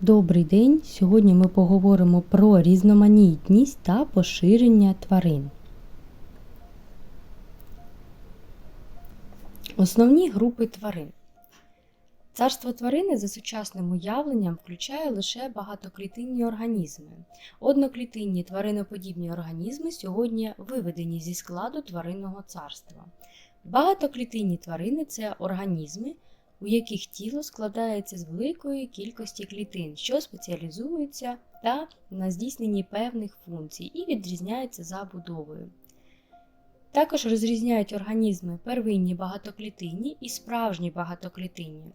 Добрий день! Сьогодні ми поговоримо про різноманітність та поширення тварин. Основні групи тварин. Царство тварини за сучасним уявленням включає лише багатоклітинні організми. Одноклітинні твариноподібні організми сьогодні виведені зі складу тваринного царства. Багатоклітинні тварини це організми, у яких тіло складається з великої кількості клітин, що спеціалізуються та на здійсненні певних функцій і відрізняються за будовою. Також розрізняють організми первинні багатоклітинні і справжні багатоклітинні.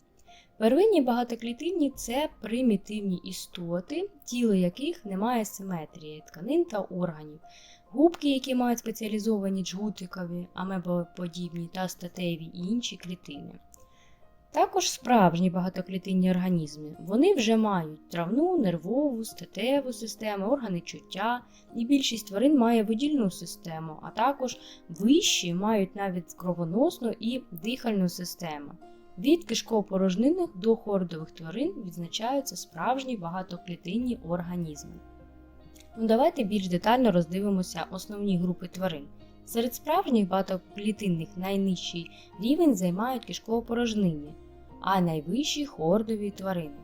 Первинні багатоклітинні це примітивні істоти, тіло яких не має симетрії тканин та органів, губки, які мають спеціалізовані джгутикові, амебоподібні та статеві і інші клітини. Також справжні багатоклітинні організми. Вони вже мають травну, нервову, статеву систему, органи чуття, і більшість тварин має видільну систему, а також вищі мають навіть кровоносну і дихальну систему. Від кишково-порожнинних до хордових тварин відзначаються справжні багатоклітинні організми. Ну, Давайте більш детально роздивимося основні групи тварин. Серед справжніх багатоклітинних найнижчий рівень займають кишково-порожнинні, а найвищі хордові тварини.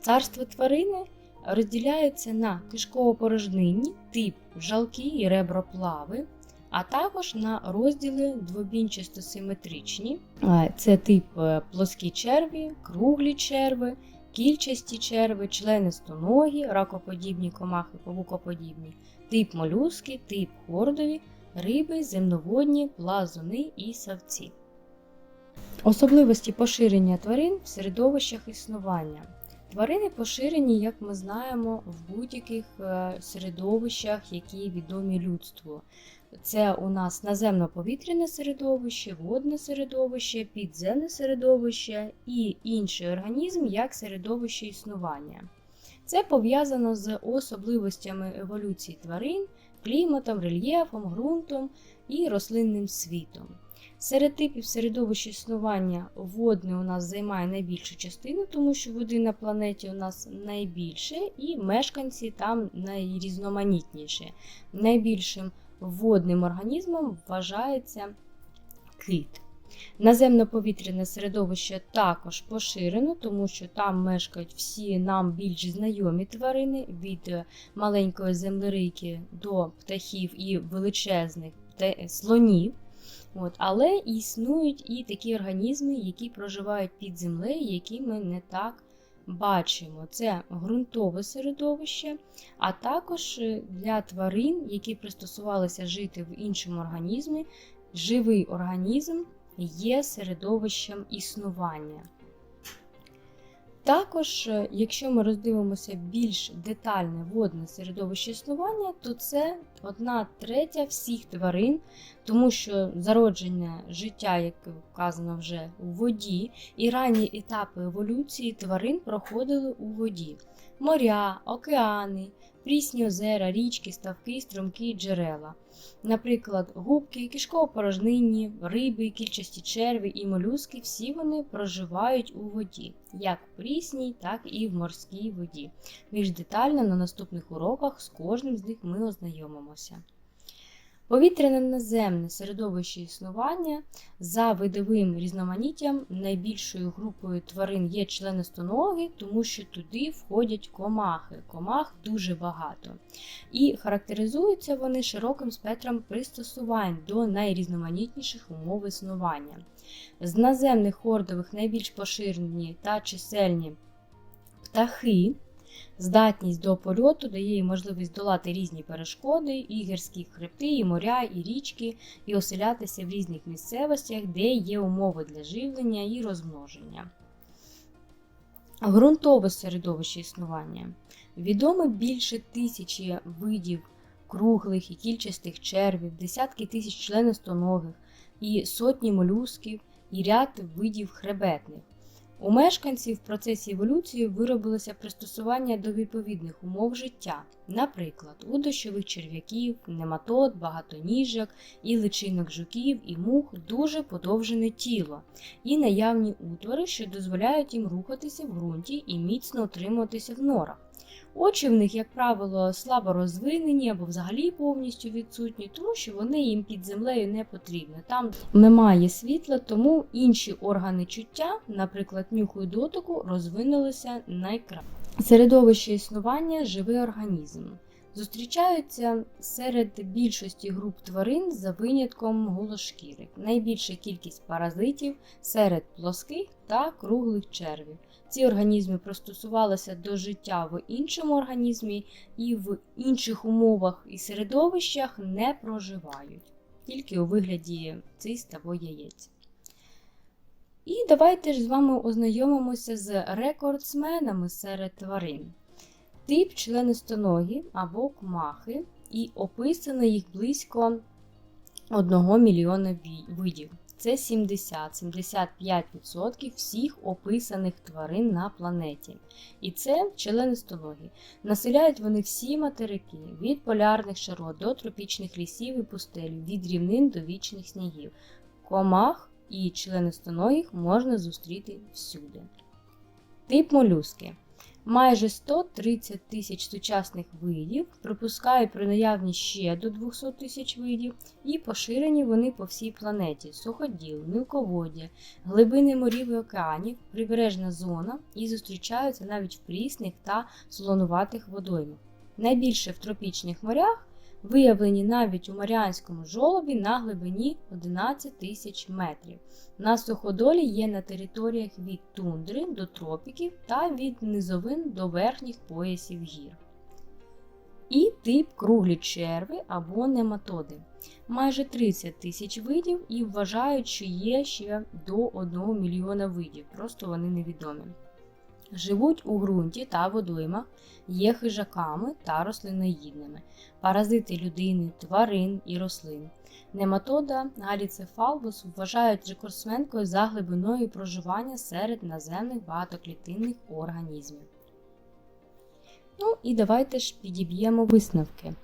Царство тварини розділяється на кишково-порожнинні, тип жалки і реброплави, а також на розділи двобінчасто-симетричні. Це тип е, плоскі черві, круглі черви, кільчасті черви, членистоногі, ракоподібні комахи, павукоподібні, тип молюски, тип хордові, риби, земноводні, плазуни і савці. Особливості поширення тварин в середовищах існування. Тварини поширені, як ми знаємо, в будь-яких е, середовищах, які відомі людству. Це у нас наземно-повітряне середовище, водне середовище, підземне середовище і інший організм як середовище існування. Це пов'язано з особливостями еволюції тварин, кліматом, рельєфом, ґрунтом і рослинним світом. Серед типів середовища існування водне у нас займає найбільшу частину, тому що води на планеті у нас найбільше, і мешканці там найрізноманітніші. Найбільшим водним організмом вважається кит. Наземно-повітряне середовище також поширено, тому що там мешкають всі нам більш знайомі тварини від маленької землерийки до птахів і величезних слонів. От, Але існують і такі організми, які проживають під землею, які ми не так бачимо. Це ґрунтове середовище, а також е, для тварин, які пристосувалися жити в іншому організмі, живий організм є середовищем існування. Також, е, якщо ми роздивимося більш детальне водне середовище існування, то це одна третя всіх тварин, тому що зародження життя, як вказано вже у воді, і ранні етапи еволюції тварин проходили у воді: моря, океани, прісні озера, річки, ставки, струмки, джерела. Наприклад, губки, кишково-порожнинні, риби, кільчасті черви і молюски всі вони проживають у воді, як в прісній, так і в морській воді. Більш детально на наступних уроках з кожним з них ми ознайомимося. Повітряне наземне середовище існування за видовим різноманіттям найбільшою групою тварин є членистоногі, тому що туди входять комахи. Комах дуже багато. І характеризуються вони широким спектром пристосувань до найрізноманітніших умов існування. З наземних хордових найбільш поширені та чисельні птахи. Здатність до польоту дає їй можливість долати різні перешкоди, і гірські хребти, і моря, і річки, і оселятися в різних місцевостях, де є умови для живлення і розмноження. Грунтове середовище існування. Відомо більше тисячі видів круглих і кільчастих червів, десятки тисяч членистоногих, і сотні молюсків, і ряд видів хребетних. У мешканців в процесі еволюції виробилося пристосування до відповідних умов життя, наприклад, у дощових черв'яків, нематод, багатоніжок і личинок жуків і мух дуже подовжене тіло і наявні утвори, що дозволяють їм рухатися в ґрунті і міцно утримуватися в норах. Очі в них, як правило, слабо розвинені або взагалі повністю відсутні, тому що вони їм під землею не потрібні. Там немає світла, тому інші органи чуття, наприклад, нюху і дотику, розвинулися найкраще. Середовище існування живий організм. Зустрічаються серед більшості груп тварин за винятком голошкірих. Найбільша кількість паразитів серед плоских та круглих червів. Ці організми пристосувалися до життя в іншому організмі і в інших умовах і середовищах не проживають, тільки у вигляді цист або яєць. І давайте ж з вами ознайомимося з рекордсменами серед тварин. Тип членистоногі або кмахи, і описано їх близько 1 мільйона видів. Це 70-75% всіх описаних тварин на планеті. І це членистоногі. Населяють вони всі материки від полярних широт до тропічних лісів і пустель, від рівнин до вічних снігів. Комах і членистоногих можна зустріти всюди. Тип молюски. Майже 130 тисяч сучасних видів, припускають про наявність ще до 200 тисяч видів, і поширені вони по всій планеті: суходіл, мілководдя, глибини морів і океанів, прибережна зона і зустрічаються навіть в прісних та солонуватих водоймах. Найбільше в тропічних морях виявлені навіть у Маріанському жолобі на глибині 11 тисяч метрів. На суходолі є на територіях від тундри до тропіків та від низовин до верхніх поясів гір. І тип круглі черви або нематоди. Майже 30 тисяч видів і вважають, що є ще до 1 мільйона видів, просто вони невідомі. Живуть у ґрунті та водоймах, є хижаками та рослиноїдними, паразити людини, тварин і рослин. Нематода галіцефалбус вважають рекордсменкою за глибиною проживання серед наземних багатоклітинних організмів. Ну і давайте ж підіб'ємо висновки.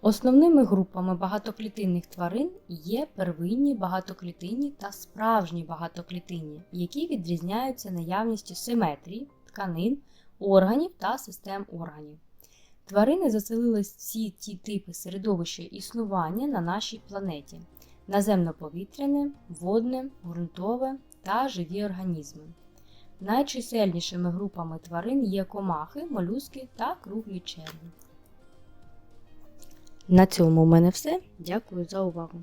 Основними групами багатоклітинних тварин є первинні багатоклітинні та справжні багатоклітинні, які відрізняються наявністю симетрії, тканин, органів та систем органів. Тварини заселили всі ті типи середовища існування на нашій планеті: наземно-повітряне, водне, ґрунтове та живі організми. Найчисельнішими групами тварин є комахи, молюски та круглі черві. На цьому у мене все. Дякую за увагу!